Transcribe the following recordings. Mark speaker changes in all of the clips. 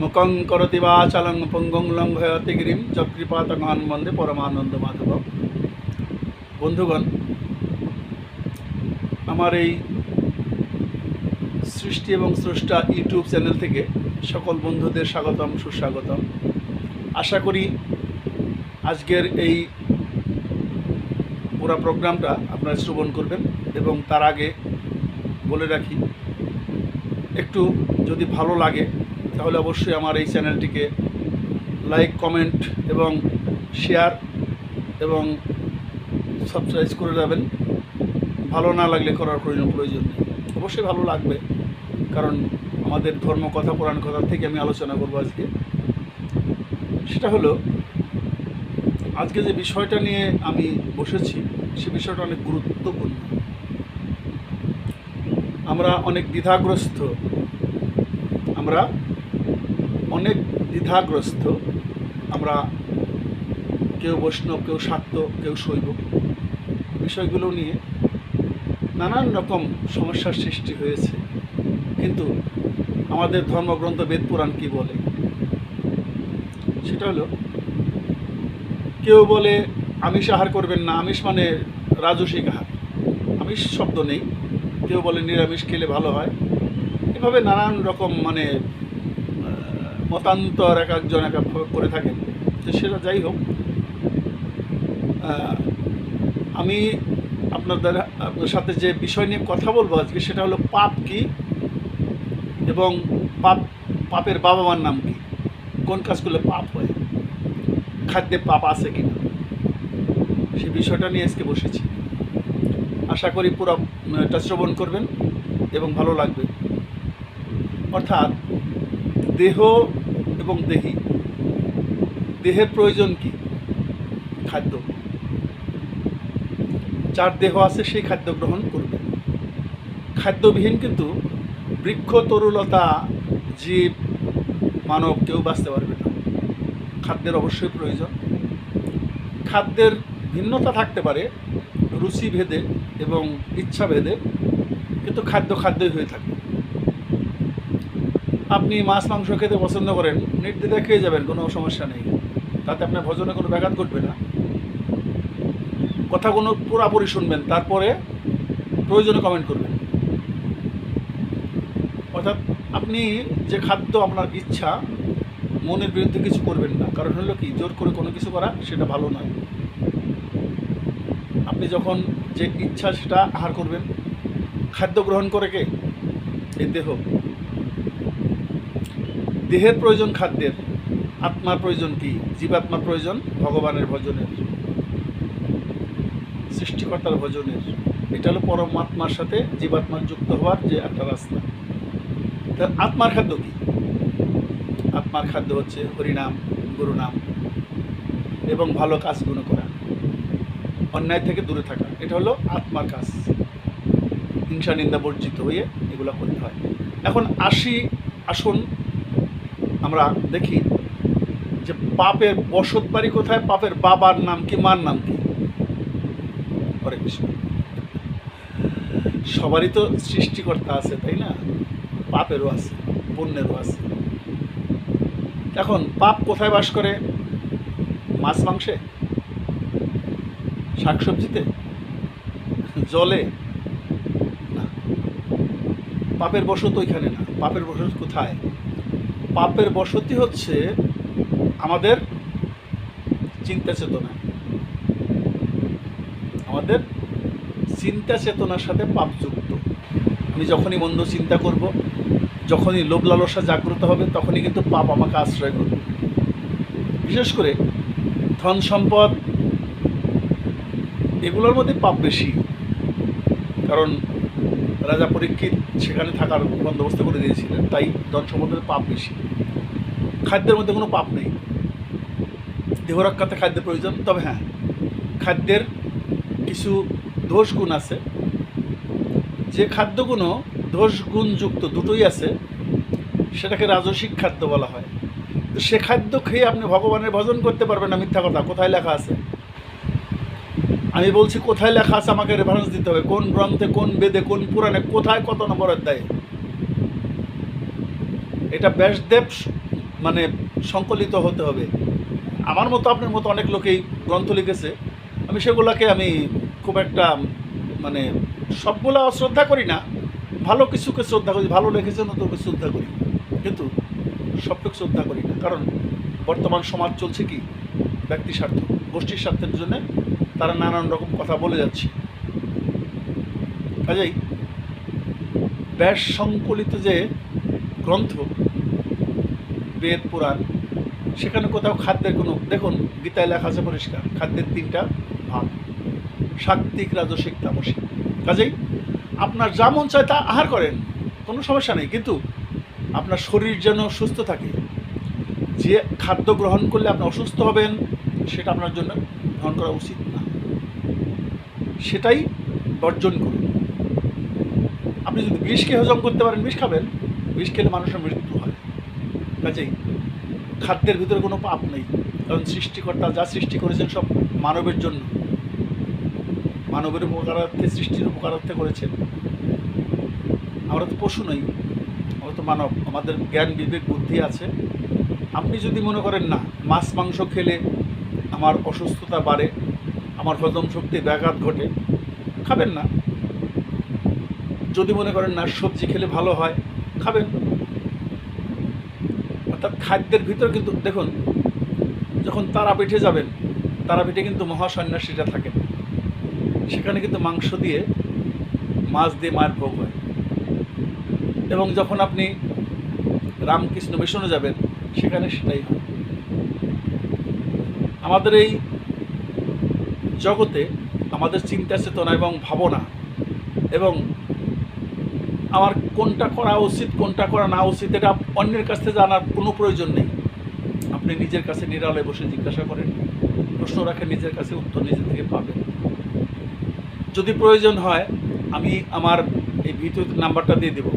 Speaker 1: মুখং করতি বা চালং পঙ্গং লঙ্ঘয়তি গিরিম চক্রিপাতঙ্গান বন্দে পরমানন্দ মাধব। বন্ধুগণ, আমার এই সৃষ্টি এবং স্রষ্টা ইউটিউব চ্যানেল থেকে সকল বন্ধুদের স্বাগতম, সুস্বাগতম। আশা করি আজকের এই পুরো প্রোগ্রামটা আপনারা শ্রবণ করবেন এবং তার আগে বলে রাখি, একটু যদি ভালো লাগে তাহলে অবশ্যই আমার এই চ্যানেলটিকে লাইক, কমেন্ট এবং শেয়ার এবং সাবস্ক্রাইব করে যাবেন ভালো না লাগলে করার প্রয়োজন প্রয়োজন নেই। অবশ্যই ভালো লাগবে, কারণ আমাদের ধর্ম, কথা, পুরাণ, কথা থেকে আমি আলোচনা করব আজকে। সেটা হলো, আজকে যে বিষয়টা নিয়ে আমি বসেছি, সে বিষয়টা অনেক গুরুত্বপূর্ণ। আমরা অনেক দ্বিধাগ্রস্ত আমরা অনেক দ্বিধাগ্রস্ত। আমরা কেউ বৈষ্ণব, কেউ শাক্ত, কেউ শৈব। বিষয়গুলো নিয়ে নানান রকম সমস্যার সৃষ্টি হয়েছে। কিন্তু আমাদের ধর্মগ্রন্থ বেদ পুরাণ কী বলে? সেটা হলো, কেউ বলে, আমিষ আহার করবেন না। আমিষ মানে রাজসিক আহার। আমিষ শব্দ নেই। কেউ বলে, নিরামিষ খেলে ভালো হয়। এভাবে নানান রকম মানে মতান্তর এক একজন এক একভাবে করে থাকেন? তো সেটা যাই হোক আমি আপনাদের আপনার সাথে যে বিষয় নিয়ে কথা বলব আজকে সেটা হলো পাপ কি এবং পাপ, পাপের বাবা মার নাম কি? কোন কাজ করলে পাপ হয়? খাদ্যে পাপ আছে কি না সেই বিষয়টা নিয়ে আজকে বসেছি। আশা করি পুরো এটা শ্রবণ করবেন এবং ভালো লাগবে। অর্থাৎ দেহ এবং দেহি। দেহের প্রয়োজন কি? খাদ্য। যার দেহ আছে সেই খাদ্য গ্রহণ করবে। খাদ্যবিহীন কিন্তু বৃক্ষ, তরুলতা, জীব, মানব কেউ বাঁচতে পারবে না। খাদ্যের অবশ্যই প্রয়োজন। খাদ্যের ভিন্নতা থাকতে পারে রুচি ভেদে এবং ইচ্ছা ভেদে কিন্তু খাদ্য খাদ্যই হয়ে থাকে আপনি মাছ, মাংস খেতে পছন্দ করেন, নির্দ্বিধায় খেয়ে যাবেন, কোনো সমস্যা নেই। তাতে আপনার ভোজনে কোনো ব্যাঘাত ঘটবে না। কথাগুলো পুরাপুরি শুনবেন, তারপরে প্রয়োজনে কমেন্ট করবেন। অর্থাৎ আপনি যে খাদ্য আপনার ইচ্ছা, মনের বিরুদ্ধে কিছু করবেন না। কারণ হলো কি, জোর করে কোনো কিছু করা সেটা ভালো নয়। আপনি যখন যে ইচ্ছা সেটা আহার করবেন, খাদ্য গ্রহণ করে কে? এই দেহ। দেহের প্রয়োজন খাদ্যের, আত্মার প্রয়োজন কি? জীবাত্মার প্রয়োজন ভগবানের ভজনের। সৃষ্টিকর্তার ভজনের। এটা হলো পরমাত্মার সাথে জীবাত্মার যুক্ত হওয়ার যে একটা রাস্তা। তা আত্মার খাদ্য কি? আত্মার খাদ্য হচ্ছে হরিনাম, গুরুনাম এবং ভালো কাজগুলো করা। অন্যায় থেকে দূরে থাকা। এটা হলো আত্মার কাজ। হিংসা, নিন্দা, বর্জিত হয়ে এগুলো করতে হয়। এখন আসি আসুন আমরা দেখি যে পাপের বসত বাড়ি কোথায়? পাপের বাবার নাম কি, মার নাম কি? হরে কৃষ্ণ। সবারই তো সৃষ্টিকর্তা আছে, তাই না? পাপেরও আছে, পুণ্যেরও আছে। এখন পাপ কোথায় বাস করে? মাছ মাংসে? শাকসবজিতে? জলে? না। পাপের বসত ওইখানে না। পাপের বসত কোথায়? পাপের বসতি হচ্ছে আমাদের চিন্তা চেতনা। আমাদের চিন্তা চেতনার সাথে পাপ যুক্ত। আমি যখনই মন্দ চিন্তা করব, যখনই লোভ লালসা জাগ্রত হবে, তখনই কিন্তু পাপ আমাকে আশ্রয় করবে। বিশেষ করে ধন সম্পদ, এগুলোর মধ্যে পাপ বেশি। কারণ রাজা পরীক্ষিত সেখানে থাকার বন্দোবস্ত করে দিয়েছিলেন, তাই ধন সম্পদের পাপ বেশি। খাদ্যের মধ্যে কোনো পাপ নেই। দেহরক্ষাতে খাদ্যের প্রয়োজন, তবে হ্যাঁ খাদ্যের কিছু দোষ গুণ আছে। যে খাদ্যগুলো দোষ গুণযুক্ত দুটোই আছে, সেটাকে রাজসিক খাদ্য বলা হয়। তো সে খাদ্য খেয়ে আপনি ভগবানের ভজন করতে পারবেন না মিথ্যা কথা, কোথায় লেখা আছে? আমি বলছি, কোথায় লেখা আছে আমাকে রেফারেন্স দিতে হবে? কোন গ্রন্থে, কোন বেদে, কোন পুরাণে, কোথায় কত নম্বর অধ্যায়ে? এটা ব্যাসদেব মানে সংকলিত হতে হবে। আমার মতো, আপনার মতো অনেক লোকেই গ্রন্থ লিখেছে। আমি সেগুলোকে আমি খুব একটা মানে সবগুলো শ্রদ্ধা করি না। ভালো কিছুকে শ্রদ্ধা করি, ভালো লিখেছে নতুনকে শ্রদ্ধা করি কিন্তু সবটুকু শ্রদ্ধা করি না। কারণ বর্তমান সমাজ চলছে কি? ব্যক্তি স্বার্থ, গোষ্ঠীর স্বার্থের জন্য তারা নানান রকম কথা বলে যাচ্ছে। কাজেই ব্যাস সংকলিত যে গ্রন্থ, বেদ, পুরাণ, সেখানে কোথাও খাদ্যের কোনো, দেখুন, গীতায় লেখা আছে পরিষ্কার, খাদ্যের তিনটা ভাগ সাত্বিক রাজসিক তামসিক কাজেই আপনার যা মন চায় তা আহার করেন, কোনো সমস্যা নেই। কিন্তু আপনার শরীর যেন সুস্থ থাকে, যে খাদ্য গ্রহণ করলে আপনি অসুস্থ হবেন, সেটা আপনার জন্য গ্রহণ করা উচিত। সেটাই বর্জন করুন আপনি যদি বিষকে হজম করতে পারেন, বিষ খাবেন, বিষ খেলে মানুষের মৃত্যু হয়। কাজেই খাদ্যের ভিতরে কোনো পাপ নেই। কারণ সৃষ্টিকর্তা যা সৃষ্টি করেছেন সব মানবের জন্য। মানবের উপকারার্থে, সৃষ্টির উপকারার্থে করেছেন। আমরা তো পশু নই, আমরা তো মানব। আমাদের জ্ঞান, বিবেক, বুদ্ধি আছে। আপনি যদি মনে করেন না, মাছ, মাংস খেলে আমার অসুস্থতা বাড়ে আমার হজম শক্তি ব্যাঘাত ঘটে, খাবেন না। যদি মনে করেন না সবজি খেলে ভালো হয়, খাবেন। অর্থাৎ খাদ্যের ভিতর কিন্তু দেখুন, যখন তারা তারাপীঠে যাবেন তারা তারাপীঠে কিন্তু মহাসন্ন্যাসীরা থাকেন। সেখানে কিন্তু মাংস দিয়ে মাছ দিয়ে মায়ের ভোগ হয়। এবং যখন আপনি রামকৃষ্ণ মিশনে যাবেন, সেখানে সেটাই হয়। আমাদের এই জগতে আমাদের চিন্তা, চেতনা এবং ভাবনা এবং আমার কোনটা করা উচিত, কোনটা করা না উচিত, এটা অন্যের কাছ থেকে জানার কোনো প্রয়োজন নেই। আপনি নিজের কাছে নিরালয়ে বসে জিজ্ঞাসা করেন, প্রশ্ন রাখেন নিজের কাছে উত্তর নিজের থেকে পাবেন। যদি প্রয়োজন হয়, আমি আমার এই ভিডিও নাম্বারটা দিয়ে দেবো।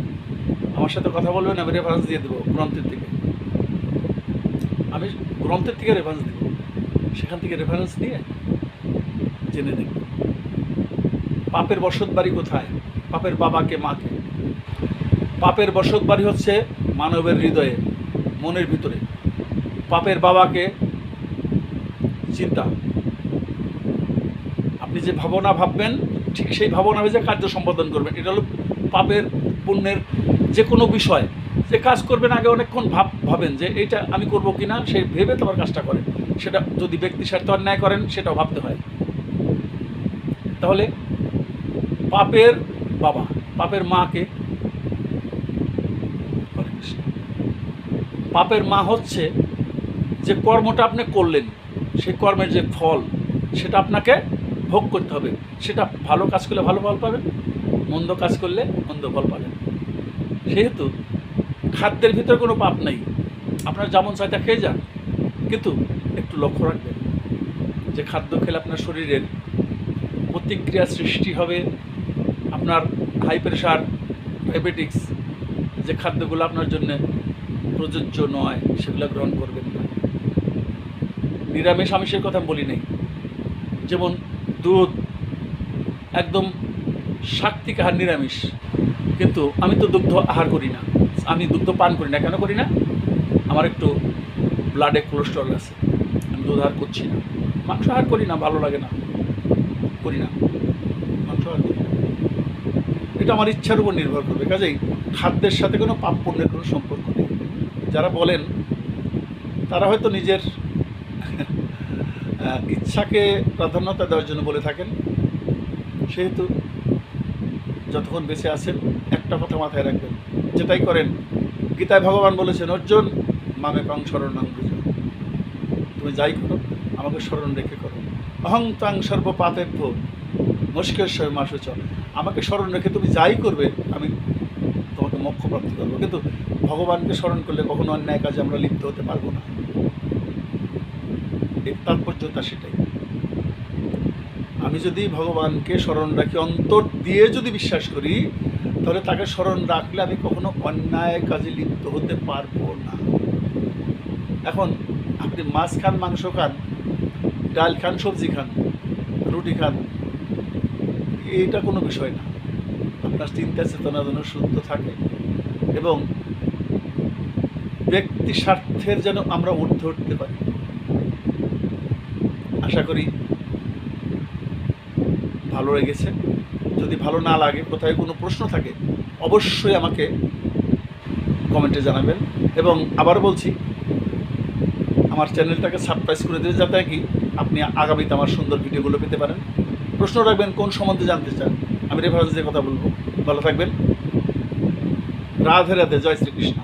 Speaker 1: আমার সাথে কথা বলবেন, আমি রেফারেন্স দিয়ে দেবো গ্রন্থের থেকে। আমি গ্রন্থের থেকে রেফারেন্স দেবো। সেখান থেকে রেফারেন্স নিয়ে জেনে নেব। পাপের বসত বাড়ি কোথায়? পাপের বাবাকে, মাকে। পাপের বসত বাড়ি হচ্ছে মানবের হৃদয়ে, মনের ভিতরে। পাপের বাবাকে চিন্তা। আপনি যে ভাবনা ভাববেন, ঠিক সেই ভাবনা ভেজে কার্য সম্পাদন করবেন। এটা হলো পাপের পুণ্যের যে কোনো বিষয়। যে কাজ করবেন আগে অনেকক্ষণ ভাব, ভাবেন যে এইটা আমি করব কি না সেই ভেবে তোমার কাজটা করেন। সেটা যদি ব্যক্তি স্বার্থ অন্যায় করেন, সেটাও ভাবতে হয়। তাহলে পাপের বাবা, পাপের মাকে পাপের মা হচ্ছে যে কর্মটা আপনি করলেন সেই কর্মের যে ফল, সেটা আপনাকে ভোগ করতে হবে। সেটা ভালো কাজ করলে ভালো ফল পাবেন, মন্দ কাজ করলে মন্দ ফল পাবেন। সেহেতু খাদ্যের ভিতরে কোনো পাপ নেই। আপনার যেমন চাইটা খেয়ে যান, কিন্তু একটু লক্ষ্য রাখবেন যে খাদ্য খেলে আপনার শরীরের প্রতিক্রিয়া সৃষ্টি হবে আপনার হাই প্রেশার ডায়াবেটিক্স যে খাদ্যগুলো আপনার জন্য প্রযোজ্য নয়, সেগুলো গ্রহণ করবেন না। নিরামিষ আমিষের কথা বলি নেই। যেমন দুধ একদম সাত্বিক আহার নিরামিষ। কিন্তু আমি তো দুগ্ধ আহার করি না। আমি দুগ্ধ পান করি না। কেন করি না? আমার একটু ব্লাডে কোলেস্ট্রল আছে। আমি দুধ আহার করছি না। মাংস আহার করি না, ভালো লাগে না। করি না। করি না এটা আমার ইচ্ছার উপর নির্ভর করবে। কাজেই খাদ্যের সাথে কোনো পাপ পুণ্যের কোনো সম্পর্ক নেই। যারা বলেন, তারা হয়তো নিজের ইচ্ছাকে প্রাধান্যতা দেওয়ার জন্য বলে থাকেন। সেহেতু যতক্ষণ বেঁচে আছেন, একটা কথা মাথায় রাখবেন। যেটাই করেন, গীতায় ভগবান বলেছেন, অর্জুন, মামে কং শরণাং বুঝ তুমি যাই করো, আমাকে স্মরণ রেখে করো। অহং তাং সর্ব পাপেভ্য মুষ্কেশ্বর মাসুচ আমাকে স্মরণ রেখে তুমি যাই করবে, আমি তোমাকে মোক্ষ প্রাপ্ত করব। কিন্তু ভগবানকে স্মরণ করলে কখনো অন্যায় কাজে আমরা লিপ্ত হতে পারব না। এর তাৎপর্যতা সেটাই। আমি যদি ভগবানকে স্মরণ রাখি, অন্তর দিয়ে যদি বিশ্বাস করি, তাহলে তাকে স্মরণ রাখলে আমি কখনো অন্যায় কাজে লিপ্ত হতে পারব না। এখন আপনি মাছ খান মাংস খান ডাল খান, সবজি খান, রুটি খান এইটা কোনো বিষয় না। আপনার চিন্তা চেতনা যেন শুদ্ধ থাকে এবং ব্যক্তি স্বার্থের যেন আমরা ঊর্ধ্বে উঠতে পারি। আশা করি ভালো লেগেছে। যদি ভালো না লাগে, কোথায় কোনো প্রশ্ন থাকে, অবশ্যই আমাকে কমেন্টে জানাবেন। এবং আবার বলছি আমার চ্যানেলটাকে সাবস্ক্রাইব করে দিয়ে যাতে কি আপনি আগামীতে আমার সুন্দর ভিডিওগুলো পেতে পারেন। প্রশ্ন রাখবেন, কোন সম্বন্ধে জানতে চান? আমি রেফারেন্স দিয়ে কথা বলব। ভালো থাকবেন। রাধে রাধে, জয় শ্রীকৃষ্ণ।